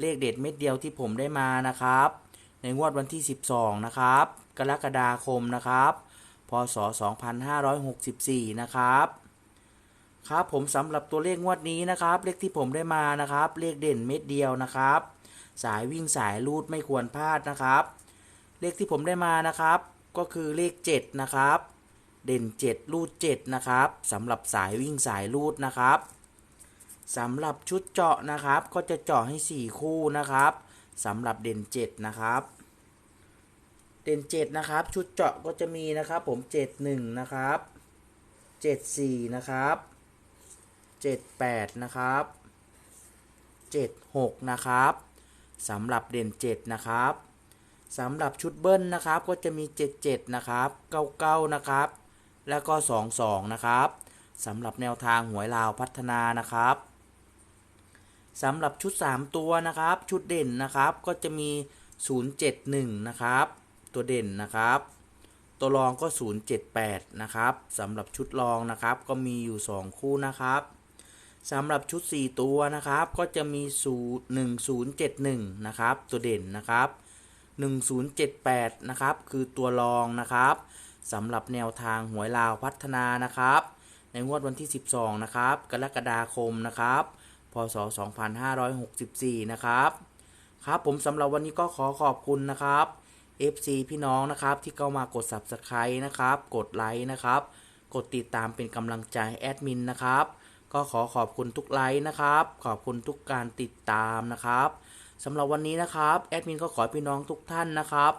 เลขเด็ดเม็ดเดียวที่ผมได้มานะครับ ในงวดวันที่ 12 นะครับ กรกฎาคมนะครับ พศ 2564 นะครับครับผมสำหรับตัวเลขงวดนี้นะครับ เลขที่ผมได้มานะครับ เลขเด่นเม็ดเดียวนะครับ สายวิ่งสายรูดไม่ควรพลาดนะครับ เลขที่ผมได้มานะครับ ก็คือเลข 7 นะครับ เด่น7รูด 7 นะครับสำหรับสายวิ่งสายรูดนะครับ สำหรับชุดเจาะนะครับ ก็จะเจาะให้ 4 คู่นะครับสำหรับเด่น 7 นะครับ เด่น 7 นะครับ ชุดเจาะก็จะมีนะครับผม 71 นะครับ 74 นะครับ 78 นะครับ 76 นะครับสำหรับเด่น 7 นะครับสำหรับชุดเบิ้ลนะครับก็จะมี 77 นะครับ 99 นะครับ แล้วก็ 22 นะครับสำหรับแนวทางหวยลาวพัฒนานะครับ สำหรับชุด 3 ตัวนะครับ ชุดเด่นนะครับก็จะมี 071 นะครับ ตัวเด่นนะครับ ตัวรองก็ 078 นะครับสำหรับชุดรองนะครับก็มีอยู่ 2 คู่นะครับสำหรับชุด 4 ตัวนะครับก็จะมี 1071 นะครับ ตัวเด่นนะครับ 1078 นะครับ คือตัวรองนะครับสำหรับแนวทางหวยลาวพัฒนานะครับ ในงวดวันที่ 12 นะครับ กรกฎาคมนะครับ พศ 2564 นะครับ ครับผมสำหรับวันนี้ก็ขอขอบคุณนะครับ FC พี่น้องนะครับที่เข้ามากด Subscribe นะครับ กดไลค์นะครับ กดติดตามเป็นกำลังใจให้แอดมินนะครับ ก็ขอขอบคุณทุกไลค์นะครับ ขอบคุณทุกการติดตามนะครับสำหรับวันนี้นะครับแอดมินก็ขอพี่น้องทุกท่านนะครับ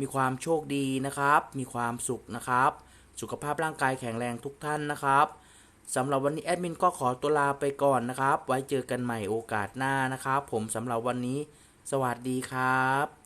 มีความโชคดีนะครับ มีความสุขนะครับ สุขภาพร่างกายแข็งแรงทุกท่านนะครับ สำหรับวันนี้แอดมินก็ขอตัวลาไปก่อนนะครับ ไว้เจอกันใหม่โอกาสหน้านะครับ ผมสำหรับวันนี้ สวัสดีครับ